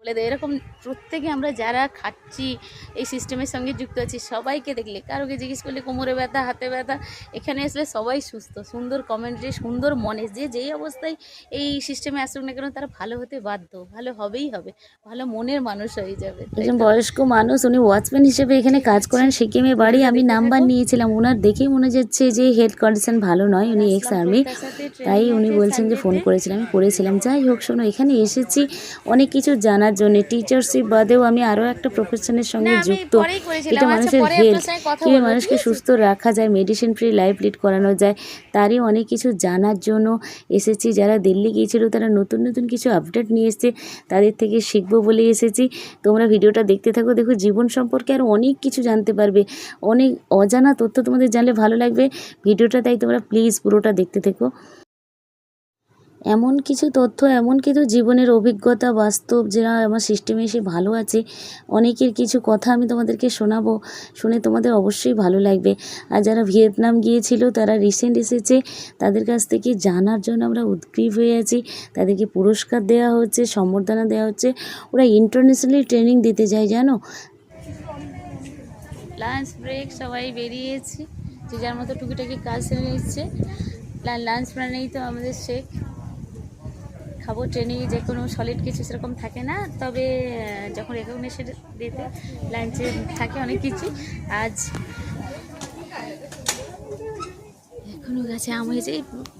বলে দেয় এরকম প্রত্যেকে আমরা যারা খাচ্ছি এই সিস্টেমের সঙ্গে যুক্ত আছি সবাইকে দেখলে কারোকে জিজ্ঞেস করলে কোমরে ব্যথা হাতে ব্যথা এখানে আসলে সবাই সুস্থ সুন্দর কমেন্ট্রি সুন্দর মনে যে যেই অবস্থায় এই সিস্টেমে আসুক না কেন তারা ভালো হতে বাধ্য ভালো হবেই হবে ভালো মনের মানুষ হয়ে যাবে একজন বয়স্ক মানুষ উনি ওয়াচম্যান হিসেবে এখানে কাজ করেন সিকিমে বাড়ি আমি নাম্বার নিয়েছিলাম ওনার দেখেই মনে যাচ্ছে যে হেলথ কন্ডিশন ভালো নয় উনি এক্স আর্মি তাই উনি বলছেন যে ফোন। করেছিলাম আমি করেছিলাম যাই হোক শোনো এখানে এসেছি অনেক কিছু জানার জন্য। টিচারশিপ বাদেও আমি আরও একটা প্রফেশনের সঙ্গে যুক্ত। এটা আচ্ছা, মানুষের হেলথ কীভাবে মানুষকে সুস্থ রাখা যায় মেডিসিন ফ্রি লাইফ লিড করানো যায় তারই অনেক কিছু জানার জন্য এসেছি। যারা দিল্লি গিয়েছিল তারা নতুন নতুন কিছু আপডেট নিয়ে এসছে তাদের থেকে শিখব বলে এসেছি। তোমরা ভিডিওটা দেখতে থাকো দেখো জীবন সম্পর্কে আরও অনেক কিছু জানতে পারবে। অনেক অজানা তথ্য তোমাদের জানলে ভালো লাগবে। ভিডিওটা তাই তোমরা প্লিজ পুরোটা দেখতে থেকো। এমন কিছু তথ্য, এমন কিছু জীবনের অভিজ্ঞতা, বাস্তব যারা আমার সিস্টেমে এসে ভালো আছে, অনেকের কিছু কথা আমি তোমাদেরকে শোনাবো, শুনে তোমাদের অবশ্যই ভালো লাগবে। আর যারা ভিয়েতনাম গিয়েছিল, তারা রিসেন্ট এসেছে, তাদের কাছ থেকে জানার জন্য আমরা উদ্গ্রীব হয়ে আছি। তাদেরকে পুরস্কার দেওয়া হচ্ছে, সম্বর্ধনা দেওয়া হচ্ছে। ওরা ইন্টারন্যাশনালি ট্রেনিং দিতে যায়, জানো? লাঞ্চ ব্রেক সবাই বেরিয়েছি। যে যার মতো টুকিটাকি কাজ সেরে নিচ্ছে। লাঞ্চ প্রাণেই তো আমাদের শেখ। খাব, ট্রেনে যে কোনো সলিড কিছু সেরকম থাকে না। তবে যখন রেকগনেশন দিতে লাঞ্চে থাকে অনেক কিছু। আজ এখনও গাছে আম হয়েছে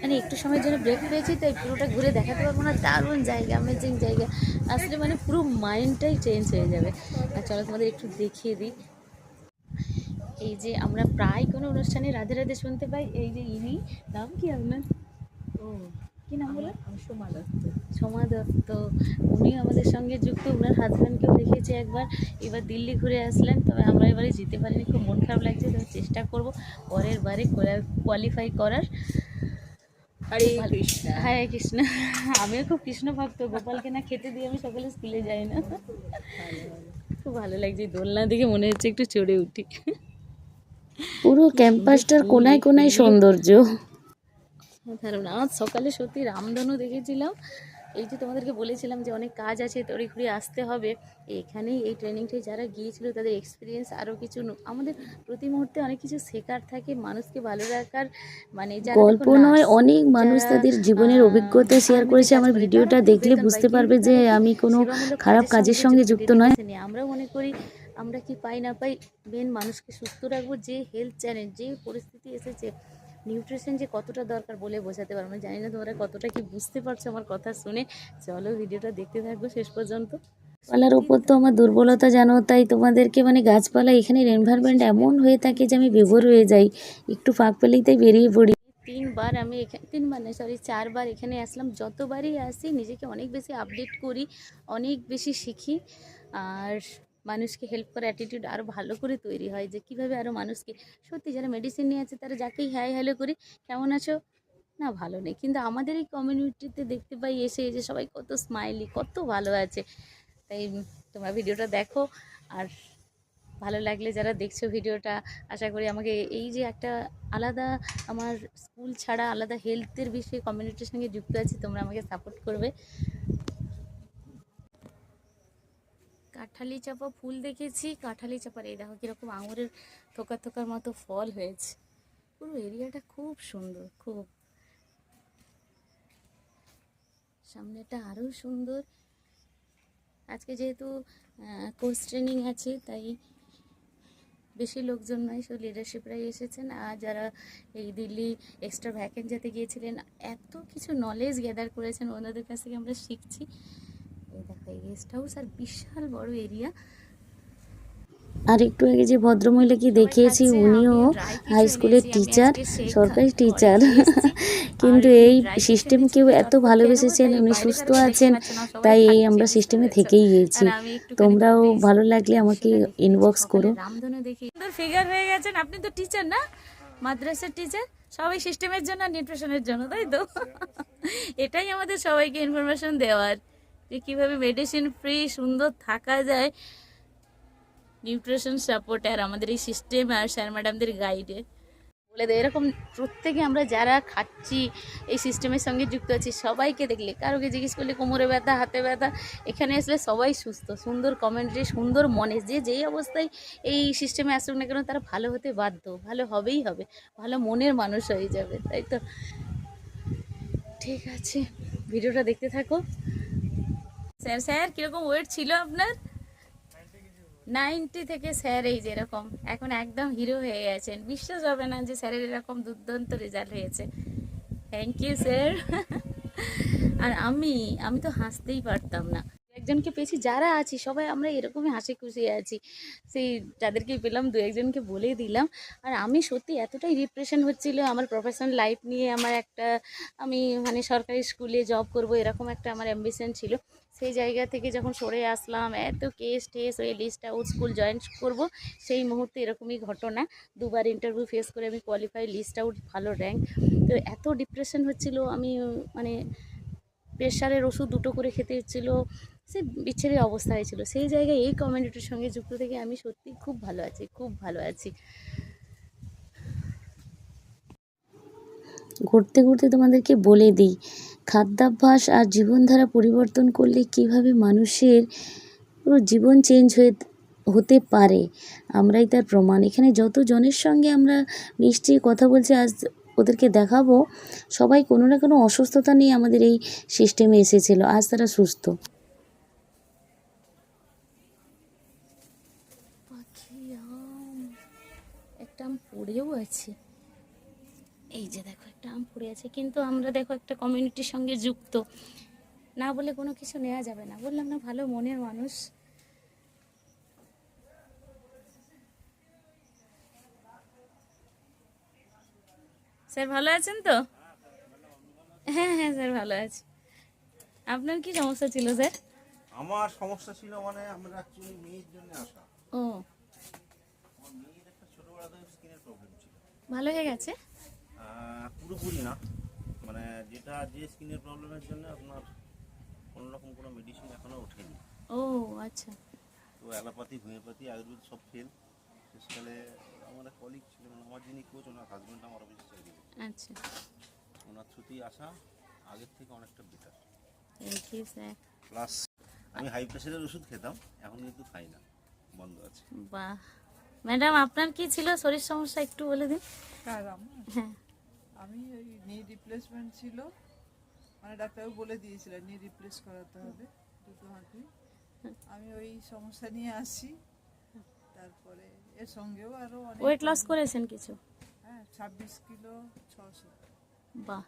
মানে একটু সময়ের জন্য ব্রেক পেয়েছি, তাই পুরোটা ঘুরে দেখাতে পারব না। দারুণ জায়গা অ্যামেজিং জায়গা। আসলে মানে পুরো মাইন্ডটাই চেঞ্জ হয়ে যাবে। আর চলো তোমাদের একটু দেখিয়ে দিই। এই যে আমরা প্রায় কোনো অনুষ্ঠানে রাধে রাধে শুনতে পাই, এই যে ইনি, নাম কি আপনার? ও। কি নাম বলে সোমা দত্ত। সোমা দত্ত। উনি আমাদের সঙ্গে যুক্ত। ওনার হাজব্যান্ডকেও দেখেছি একবার। এবার দিল্লি ঘুরে আসলেন। তবে আমরা এবারে যেতে পারিনি। খুব মন খারাপ লাগছে। তবে চেষ্টা করব পরের বারে কোয়ালিফাই করার। হরে কৃষ্ণ। হরে কৃষ্ণ। আমিও খুব কৃষ্ণ ভক্ত। গোপালকে না খেতে দিয়ে আমি সকালে স্কুলে যাই না। খুব ভালো লাগছে। এই দোলনা দিকে মনে হচ্ছে একটু চড়ে উঠি। পুরো ক্যাম্পাসটার কোনায় কোনায় সৌন্দর্য। ধারণা। আজ সকালে সত্যি রামধনু দেখেছিলাম। এই যে তোমাদেরকে বলেছিলাম যে অনেক কাজ আছে তড়িঘড়ি আসতে হবে। এখানেই এই ট্রেনিংটায় যারা গিয়েছিল তাদের এক্সপিরিয়েন্স আরও কিছু ন- আমাদের প্রতি মুহূর্তে অনেক কিছু শেখার থাকে মানুষকে ভালো রাখার মানে গল্প নয় অনেক মানুষ তাদের জীবনের অভিজ্ঞতা শেয়ার করেছে। আমার ভিডিওটা দেখলে বুঝতে পারবে যে আমি কোনো খারাপ কাজের সঙ্গে যুক্ত নয়। নেই। আমরাও মনে করি আমরা কি পাই না পাই মেন মানুষকে সুস্থ রাখব যে হেলথ চ্যালেঞ্জ যে পরিস্থিতি এসেছে নিউট্রিশন যে কতটা দরকার বলে বোঝাতে পারব না। জানি না তোমরা কতটা কি বুঝতে পারছ আমার কথা শুনে। চলো ভিডিওটা দেখতে থাকব শেষ পর্যন্ত। গাছপালার উপর তো আমার দুর্বলতা জানো তাই তোমাদেরকে মানে গাছপালা এখানের এনভায়রনমেন্ট এমন হয়ে থাকে যে আমি বিভোর হয়ে যাই। একটু ফাঁক পেলেই তাই বেরিয়ে পড়ি। তিনবার আমি এখানে তিনবার না সরি চারবার এখানে আসলাম। যতবারই আসি নিজেকে অনেক বেশি আপডেট করি অনেক বেশি শিখি। আর মানুষকে হেল্প করার অ্যাটিটিউড আরও ভালো করে তৈরি হয় যে কীভাবে আরও মানুষকে, সত্যি যারা মেডিসিন নিয়ে আছে তারা যাকেই হ্যাঁ হ্যালো করি, কেমন আছো? না, ভালো নেই। কিন্তু আমাদের এই কমিউনিটিতে দেখতে পাই এসে যে সবাই কত স্মাইলি কত ভালো আছে। তাই তোমরা ভিডিওটা দেখো আর ভালো লাগলে যারা দেখছ ভিডিওটা, আশা করি আমাকে এই যে একটা আলাদা আমার স্কুল ছাড়া আলাদা হেলথের বিষয়ে কমিউনিটির সঙ্গে যুক্ত আছি, তোমরা আমাকে সাপোর্ট করবে। কাঁঠালি চাপা ফুল দেখেছি। কাঁঠালি চাপার এই দেখো কীরকম আঙুরের থোকা থোকার মতো ফল হয়েছে। পুরো এরিয়াটা খুব সুন্দর, খুব। সামনেটা আরও সুন্দর। আজকে যেহেতু কোর্স ট্রেনিং আছে, তাই বেশি লোকজন নয় সব লিডারশিপরাই এসেছেন। আর যারা এই দিল্লি এক্সট্রা ভ্যাকেন্সিতে গিয়েছিলেন, এত কিছু নলেজ গ্যাদার করেছেন, ওনাদের কাছ থেকে আমরা শিখছি। এই গেস্ট হাউস আর বিশাল বড় এরিয়া আর একটু আগে যে ভদ্রমহিলাকে দেখিয়েছি উনিও হাই স্কুলের টিচার সরকারি টিচার কিন্তু এই সিস্টেমকেও এত ভালোবেসেছেন উনি সুস্থ আছেন তাই এই আমরা সিস্টেমে থেকেই গিয়েছি। তোমরাও ভালো লাগলে আমাকে ইনবক্স করো। ফিগার হয়ে গেছেন আপনি তো টিচার না? মাদ্রাসার টিচার সবাই সিস্টেমের জন্য আর নিউট্রিশনের জন্য তাই তো? এটাই আমাদের সবাইকে ইনফরমেশন দেওয়ার। যে কীভাবে মেডিসিন ফ্রি সুন্দর থাকা যায়। নিউট্রিশন সাপোর্ট আর আমাদের এই সিস্টেম আর স্যার ম্যাডামদের গাইডে বলে দেয়, এরকম প্রত্যেকে আমরা যারা খাচ্ছি, এই সিস্টেমের সঙ্গে যুক্ত আছি, সবাইকে দেখলে, কারোকে জিজ্ঞেস করলে কোমরে ব্যথা, হাতে ব্যথা, এখানে আসলে সবাই সুস্থ, সুন্দর কমেন্ট্রি সুন্দর মনে, যে যেই অবস্থায় এই সিস্টেমে আসুক না কেন, তারা ভালো হতে বাধ্য, ভালো হবেই হবে, ভালো মনের মানুষ হয়ে যাবে, তাই তো? ঠিক আছে, ভিডিওটা দেখতে থাকো। স্যার স্যার, কীরকম ওয়েট ছিল আপনার? নাইনটি থেকে স্যার, এই যেরকম এখন একদম হিরো হয়ে গেছেন। বিশ্বাস হবে না যে স্যারের এরকম দুর্দান্ত রেজাল্ট হয়েছে। থ্যাংক ইউ স্যার আর আমি আমি তো হাসতেই পারতাম না। একজনকে পেয়েছি, যারা আছি, সবাই আমরা এরকমই হাসি খুশি আছি। সেই যাদেরকে পেলাম, দু একজনকে বলে দিলাম। আর আমি সত্যি এতটাই ডিপ্রেশন হচ্ছিল, আমার প্রফেশনাল লাইফ নিয়ে আমার একটা, আমি মানে সরকারি স্কুলে জব করব, এরকম একটা আমার অ্যাম্বিশন ছিল। সেই জায়গা থেকে যখন সরে আসলাম, এত কেস টেস হয়ে লিস্ট আউট স্কুল জয়েন করব, সেই মুহূর্তে এরকমই ঘটনা। দুবার ইন্টারভিউ ফেস করে আমি কোয়ালিফাই লিস্ট আউট ভালো র্যাঙ্ক তো এত ডিপ্রেশন হচ্ছিল, আমি মানে প্রেশারের ওষুধ দুটো করে খেতে হচ্ছিল। সে বিচ্ছেদের অবস্থা হয়েছিল। সেই জায়গায় এই কমিউনিটির সঙ্গে যুক্ত থেকে আমি সত্যি খুব ভালো আছি, খুব ভালো আছি। ঘুরতে ঘুরতে তোমাদেরকে বলে দিই, খাদ্যাভ্যাস আর জীবনধারা পরিবর্তন করলে কীভাবে মানুষের পুরো জীবন চেঞ্জ হয়ে, হতে পারে, আমরাই তার প্রমাণ। এখানে যত জনের সঙ্গে আমরা মিষ্টি কথা বলছি, আজ ওদেরকে দেখাবো, সবাই কোনো না কোনো অসুস্থতা নিয়ে আমাদের এই সিস্টেমে এসেছিল। আজ তারা সুস্থ পাখি আম একটা আম পড়েও আছে। এই যে দেখো একটা আম পড়ে আছে, কিন্তু আমরা দেখো একটা কমিউনিটির সঙ্গে যুক্ত। না বলে কোনো কিছু নেওয়া যাবে না। বললাম, না, ভালো, মনের মানুষ। স্যার ভালো আছেন তো? হ্যাঁ হ্যাঁ স্যার ভালো আছে। আপনার কি সমস্যা ছিল, স্যার? আমার সমস্যা ছিল মানে আমরা মেয়ের জন্য আসা ও আমার মেয়ের একটা ছোটবেলা থেকে স্কিনের প্রবলেম ছিল ভালো হয়ে গেছে? পুরোপুরি না। মানে যেটা যে স্কিনের প্রবলেমের জন্য আপনার কোনো রকম কোনো মেডিসিন এখনও ওঠেনি। ও আচ্ছা। তো অ্যালোপ্যাথি হোমিওপ্যাথি আয়ুর্বেদ সব ফেল শেষকালে আমার এক কলিগ ছিল মানে আমার যিনি কোচ ওনার হাজব্যান্ড আমার অফিসে চাকরি করে। আচ্ছা। ওনার ছুটি আসা আগের থেকে অনেকটা better thank you sir plus আমি হাই প্রেশারের ওষুধ খেতাম এখন কিন্তু খাই না। বন্ধ আছে। বাহ। ম্যাডাম আপনার কি ছিল? শরীর সমস্যা একটু বলে দিন। আমার? হ্যাঁ। আমি ওই নি রিপ্লেসমেন্ট ছিল। মানে ডাক্তারবাবু বলে দিয়েছিলেন নি রিপ্লেস করাতে হবে দুটো হাঁটু। আমি ওই সমস্যা নিয়ে আসি। তারপরে এর সঙ্গেও আরও ওয়েট লস করেছেন কিছু? হ্যাঁ ছাব্বিশ কিলো ছশো। বাহ।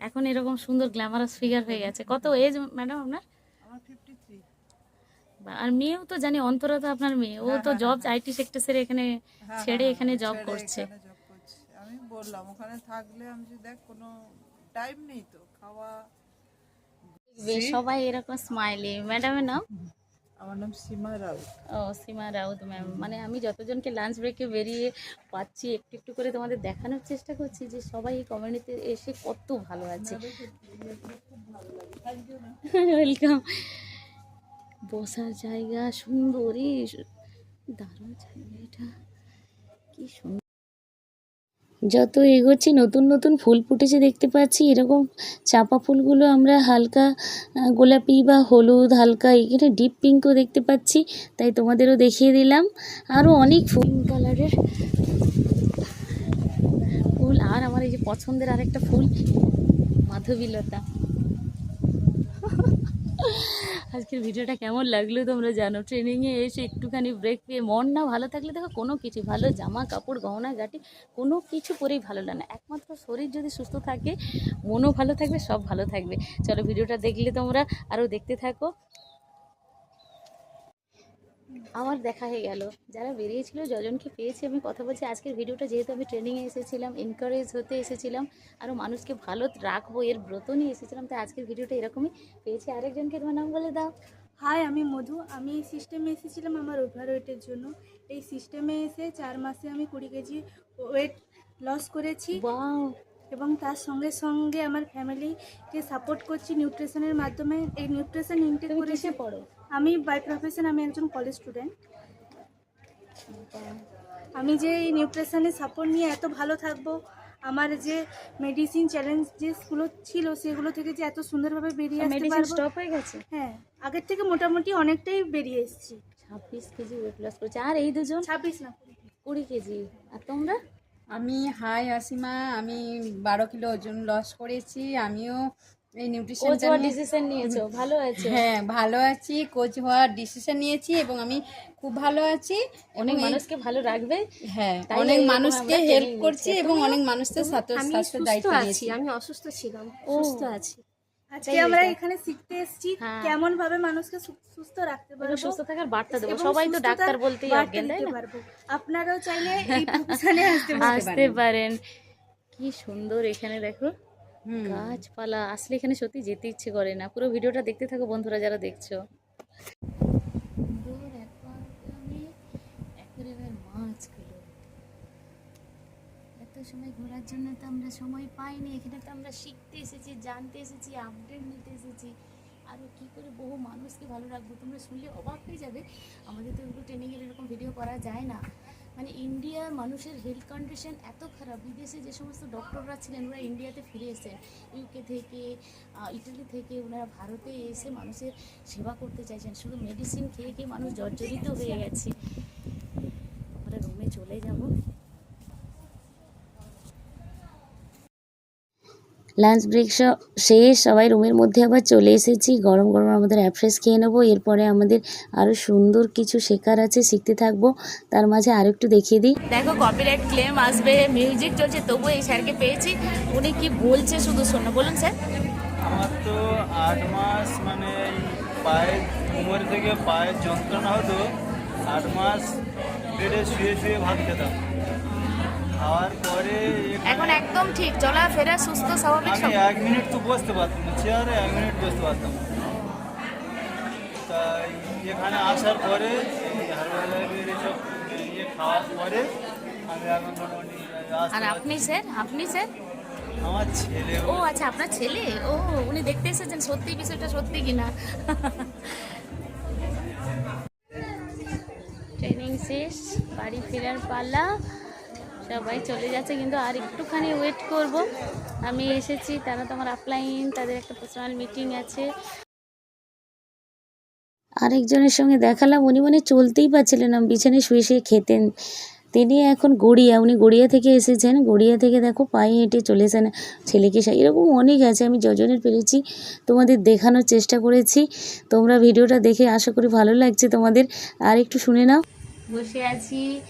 এখন এরকম সুন্দর গ্ল্যামারাস ফিগার হয়ে গেছে। কত এজ ম্যাডাম আপনার? আমার ফিফটি থ্রি আর মেয়েও তো জানি অন্তরা তো আপনার মেয়ে। ও তো জব আইটি সেক্টর এখানে ছেড়ে এখানে জব করছে। আমি বললাম ওখানে থাকলে আমি দেখ কোনো টাইম নেই তো খাওয়া সবাই এরকম স্মাইলি ম্যাডামের নাম? আমার নাম সীমা রাউত। ও সীমা রাউত ম্যাম মানে আমি যতজনকে লাঞ্চ ব্রেকে বেরিয়ে পাচ্ছি একটু একটু করে তোমাদের দেখানোর চেষ্টা করছি যে সবাই এই কমিউনিটিতে এসে কত ভালো আছে। ওয়েলকাম বসার জায়গা সুন্দরী। দারুণ জায়গা এটা। কি সুন্দর যত এগোচ্ছি, নতুন নতুন ফুল ফুটেছে দেখতে পাচ্ছি। এরকম চাপা ফুলগুলো আমরা হালকা গোলাপি বা হলুদ, হালকা, এখানে ডিপ পিঙ্কও দেখতে পাচ্ছি। তাই তোমাদেরও দেখিয়ে দিলাম। আরও অনেক ফুল কালারের ফুল। আর আমার এই যে পছন্দের আরেকটা ফুল, মাধবীলতা। আজকের ভিডিওটা কেমন লাগল তোমরা জানো? ট্রেনিংয়ে এসে একটুখানি ব্রেক পেয়ে মন না ভালো থাকলে দেখো কোনো কিছু ভালো জামা কাপড়, গহনা, গাটি কোনো কিছু পরেই ভালো লাগে না। একমাত্র শরীর যদি সুস্থ থাকে, মনও ভালো থাকবে, সব ভালো থাকবে। চলো ভিডিওটা দেখলে তোমরা আরও দেখতে থাকো। আমার দেখা হয়ে গেল। যারা বেরিয়েছিল যজনকে পেয়েছি আমি কথা বলছি। আজকের ভিডিওটা যেহেতু আমি ট্রেনিংয়ে এসেছিলাম এনকারেজ হতে এসেছিলাম আরও মানুষকে ভালো রাখব এর ব্রত নিয়ে এসেছিলাম তাই আজকের ভিডিওটা এরকমই। পেয়েছি আরেকজনকে তোমার নাম বলে দাও। হাই আমি মধু। আমি এই সিস্টেমে এসেছিলাম আমার ওভারওয়েটের জন্য। এই সিস্টেমে এসে চার মাসে আমি কুড়ি কেজি ওয়েট লস করেছি। এবং তার সঙ্গে সঙ্গে আমার ফ্যামিলিকে সাপোর্ট করছি নিউট্রিশনের মাধ্যমে। এই নিউট্রিশন ইনটেক কিসে পড়ো? আমি বাই প্রফেশন আমি একজন কলেজ স্টুডেন্ট আমি যে এই নিউট্রিশনের সাপোর্ট নিয়ে এত ভালো থাকব আমার যে মেডিসিন চ্যালেঞ্জ চ্যালেঞ্জেসগুলো ছিল সেগুলো থেকে যে এত সুন্দরভাবে বেরিয়ে আসতে মেডিসিন পারব। স্টপ হয়ে গেছে? হ্যাঁ আগের থেকে মোটামুটি অনেকটাই বেরিয়ে এসেছি। ছাব্বিশ কেজি ওয়েট লস করেছে। আর এই দুজন? ছাব্বিশ না। কুড়ি কেজি। আর তোমরা? আমি হাই আসিমা আমি বারো কিলো ওজন লস করেছি। আমিও এই নিউট্রিশন কোচ হওয়ার ডিসিশন নিয়েছো? ভালো আছে হ্যাঁ ভালো আছি কোচ হওয়ার ডিসিশন নিয়েছি এবং আমি খুব ভালো আছি অনেক মানুষকে ভালো রাখবে। হ্যাঁ অনেক মানুষকে হেল্প করছি এবং অনেক মানুষকে স্বাস্থ্য আমি স্বাস্থ্য দায়িত্ব দিয়েছি। আমি অসুস্থ ছিলাম। সুস্থ আছি। আজকে আমরা এখানে শিখতে এসেছি হ্যাঁ। কেমন ভাবে মানুষকে সু- সুস্থ রাখতে পারব সুস্থ থাকার বার্তা দেবো। সবাই তো ডাক্তার বলতেই অজ্ঞান তাই না? আপনারাও চাইলে এই আসতে পারেন। পারেন। কি সুন্দর এখানে দেখো। গাছপালা আসলে এখানে সত্যি যেতে ইচ্ছে করে না। পুরো ভিডিওটা দেখতে থাকো বন্ধুরা যারা দেখছ। এত সময় ঘোরার জন্য তো আমরা সময় পাইনি। এখানে তো আমরা শিখতে এসেছি জানতে এসেছি আপডেট নিতে এসেছি। আরও কী করে বহু মানুষকে ভালো রাখব? তোমরা শুনলে অবাক হয়ে যাবে। আমাদের তো এগুলো ট্রেনিংয়ের এরকম ভিডিও করা যায় না। মানে ইন্ডিয়ার মানুষের হেলথ কন্ডিশন এত খারাপ। বিদেশে যে সমস্ত ডক্টররা ছিলেন, ওরা ইন্ডিয়াতে ফিরে এসেছেন। ইউকে থেকে ইটালি থেকে ওনারা ভারতে এসে মানুষের সেবা করতে চাইছেন। শুধু মেডিসিন খেয়ে খেয়ে মানুষ জর্জরিত হয়ে গেছে। আমরা রুমে চলে যাব। লাঞ্চ ব্রেক শেষ সবাই রুমের মধ্যে আবার চলে এসেছি। গরম গরম আমাদের অ্যাফ্রেশ খেয়ে নেব। এরপরে আমাদের আরও সুন্দর কিছু শেখার আছে শিখতে থাকব। তার মাঝে আরও একটু দেখিয়ে দিই। দেখো কপিরাইট ক্লেম আসবে মিউজিক চলছে তবুও এই স্যারকে পেয়েছি। উনি কি বলছে শুধু শোনো বলুন স্যার। আমার তো আট মাস মানে পায়ের কোমর থেকে পায়ের যন্ত্রণা হতো। আট মাস বেডে শুয়ে শুয়ে ভাত খেতাম। খাওয়ার পরে এখন একদম ঠিক চলাফেরা সুস্থ স্বাভাবিক আমি এক মিনিট তো বসতে পারতাম না চেয়ারে এক মিনিট বসতে পারতাম। তাই এখানে আসার পরে এসব ইয়ে খাওয়ার পরে আমি এখন মোটামুটি আর আপনি স্যার? আপনি স্যার? আমার ছেলে ও আচ্ছা আপনার ছেলে? ও উনি দেখতে এসেছেন সত্যি বিষয়টা সত্যি কিনা? ট্রেনিং শেষ বাড়ি ফেরার পালা। সবাই চলে যাচ্ছে, কিন্তু আর একটুখানি ওয়েট করব। আমি এসেছি, তারা তো আমার আপলাইন তাদের একটা পার্সোনাল মিটিং আছে। আরেকজনের সঙ্গে দেখালাম, উনি মানে চলতেই পারছিলেন না, বিছানায় শুয়ে শুয়ে খেতেন। তিনি এখন গড়িয়া, উনি গড়িয়া থেকে এসেছেন, গড়িয়া থেকে দেখো পায়ে হেঁটে চলেছেন ছেলেকে সা- এরকম অনেক আছে, আমি যজনের পেরেছি, তোমাদের দেখানোর চেষ্টা করেছি। তোমরা ভিডিওটা দেখে আশা করি ভালো লাগছে তোমাদের। আর একটু শুনে নাও। বসে আছি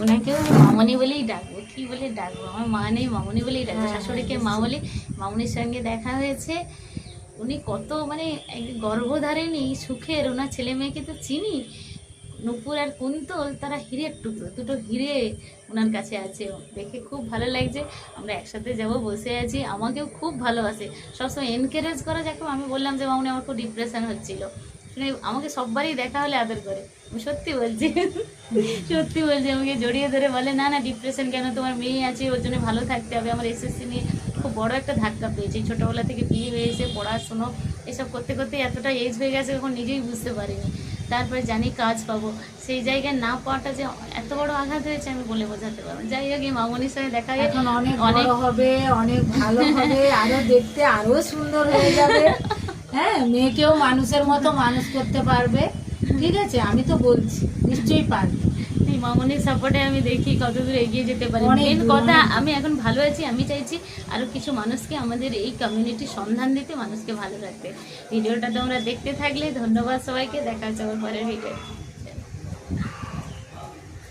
ওনাকেও মামনি বলেই ডাকবো কি বলে ডাকবো? আমার মা নেই মামনি বলেই ডাকবো। শাশুড়িকে মা বলি মামনির সঙ্গে দেখা হয়েছে। উনি কত মানে গর্ভধারিণী সুখের। ওনার ছেলে মেয়েকে তো চিনি। নুপুর আর কুন্তল তারা হিরের টুকরো। দুটো হিরে ওনার কাছে আছে। দেখে খুব ভালো লাগছে। আমরা একসাথে যাব বসে আছি। আমাকেও খুব ভালোবাসে। সবসময় এনকারেজ করা যাকে আমি বললাম যে মামনি আমার খুব ডিপ্রেশন হচ্ছিল। শুনে আমাকে সববারই দেখা হলে আদর করে। আমি সত্যি বলছি। সত্যি বলছি আমাকে জড়িয়ে ধরে বলে না না ডিপ্রেশন কেন? তোমার মেয়ে আছে ওর জন্য ভালো থাকতে হবে। আমার এসএসসি নিয়ে খুব বড় একটা ধাক্কা পেয়েছি। ছোটোবেলা থেকে বিয়ে হয়েছে পড়াশুনো এসব করতে করতে এতটা এজ হয়ে গেছে এখন নিজেই বুঝতে পারিনি। তারপরে জানি কাজ পাবো। সেই জায়গায় না পাওয়াটা যে এত বড় আঘাত হয়েছে আমি বলে বোঝাতে পারব। যাই হোক এই মামনির সঙ্গে দেখা এখন অনেক অনেক হবে অনেক ভালো হবে আরও দেখতে আরও সুন্দর হয়ে যাবে। হ্যাঁ মেয়েকেও মানুষের মতো মানুষ করতে পারবে। ঠিক আছে আমি তো বলছি নিশ্চয়ই পারবে। মামনির সাপোর্টে আমি দেখি কত দূর এগিয়ে যেতে পারি। মেন কথা আমি এখন ভালো আছি আমি চাইছি আরও কিছু মানুষকে আমাদের এই কমিউনিটির সন্ধান দিতে মানুষকে ভালো রাখতে। ভিডিওটা তোমরা দেখতে থাকলে ধন্যবাদ সবাইকে দেখা হচ্ছে আমার পরের ভিডিও